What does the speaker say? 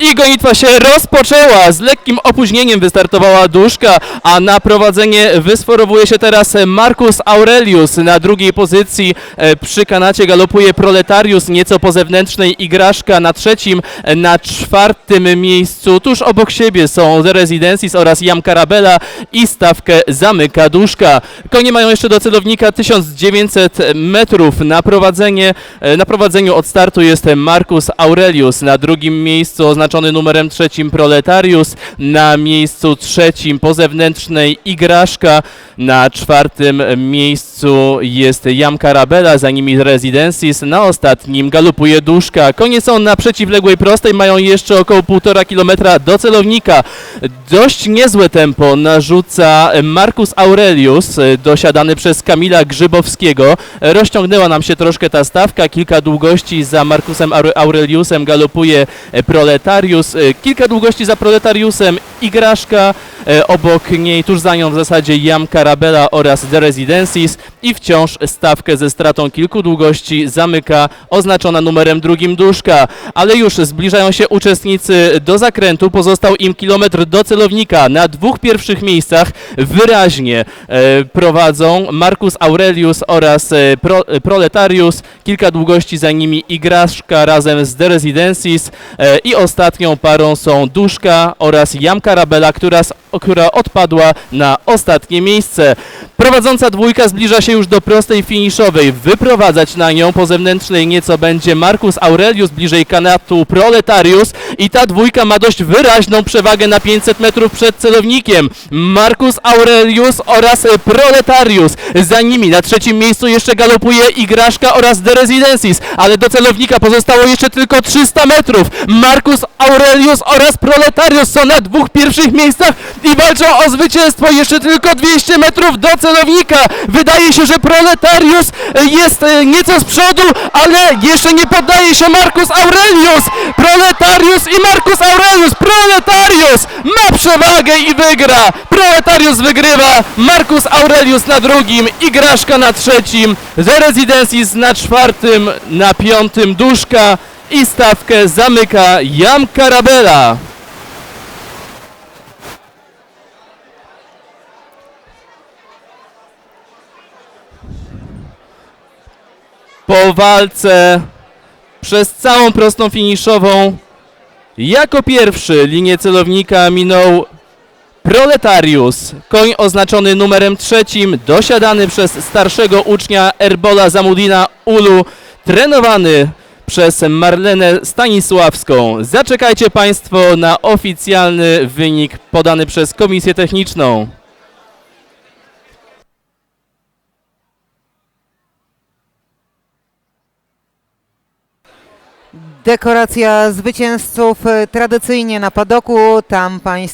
I gonitwa się rozpoczęła. Z lekkim opóźnieniem wystartowała Duszka, a na prowadzenie wysforowuje się teraz Marcus Aurelius. Na drugiej pozycji e, przy kanacie galopuje Proletarius, nieco po zewnętrznej Igraszka. Na trzecim, e, na czwartym miejscu tuż obok siebie są The Residences oraz Jam Carabella i stawkę zamyka Duszka. Konie mają jeszcze do celownika 1900 metrów. Na, prowadzenie, e, na prowadzeniu od startu jest Marcus Aurelius. Na drugim miejscu oznaczony numerem trzecim Proletarius. Na miejscu trzecim po zewnętrznej Igraszka. Na czwartym miejscu jest Jam Carabella, za nimi Residences. Na ostatnim galopuje Duszka. Konie są na przeciwległej prostej, mają jeszcze około 1,5 kilometra do celownika. Dość niezłe tempo narzuca Marcus Aurelius, dosiadany przez Kamila Grzybowskiego. Rozciągnęła nam się troszkę ta stawka, kilka długości za Marcusem Aure- Aureliusem galopuje Proletarius, kilka długości za Proletariusem Igraszka, obok niej tuż za nią w zasadzie Jam Carabella oraz The Residences i wciąż stawkę ze stratą kilku długości zamyka oznaczona numerem drugim Duszka, ale już zbliżają się uczestnicy. Do zakrętu, pozostał im kilometr do celownika. Na dwóch pierwszych miejscach wyraźnie e, prowadzą Marcus Aurelius oraz e, Pro, e, Proletarius, kilka długości za nimi Igraszka razem z The Residences. E, i ostatnią parą są Duszka oraz Jam Carabella, która, s- która odpadła na ostatnie miejsce. Prowadząca dwójka zbliża się już do prostej finiszowej. Wyprowadzać na nią po zewnętrznej nieco będzie Marcus Aurelius, bliżej kanatu Proletarius i ta dwójka ma dość wyraźną przewagę na 500 metrów przed celownikiem. Marcus Aurelius oraz Proletarius. Za nimi na trzecim miejscu jeszcze galopuje Igraszka oraz The Residences, ale do celownika pozostało jeszcze tylko 300 metrów. Marcus Aurelius oraz Proletarius są na dwóch pierwszych miejscach i walczą o zwycięstwo. Jeszcze tylko 200 metrów do celownika. Wydaje się, że Proletarius e, jest e, nieco z przodu, ale jeszcze nie poddaje się Marcus Aurelius. Proletarius i Marcus Aurelius. Proletarius ma przewagę i wygra. Proletarius wygrywa. Marcus Aurelius na drugim. Igraszka na trzecim. The Residences na czwartym. Na piątym Duszka. I stawkę zamyka Jam Carabella. Po walce przez całą prostą finiszową jako pierwszy linię celownika minął Proletarius, koń oznaczony numerem trzecim, dosiadany przez starszego ucznia Erbola Zamudina Ulu, trenowany przez Marlenę Stanisławską. Zaczekajcie Państwo na oficjalny wynik podany przez Komisję Techniczną. Dekoracja zwycięzców e, tradycyjnie na padoku. Tam Państwo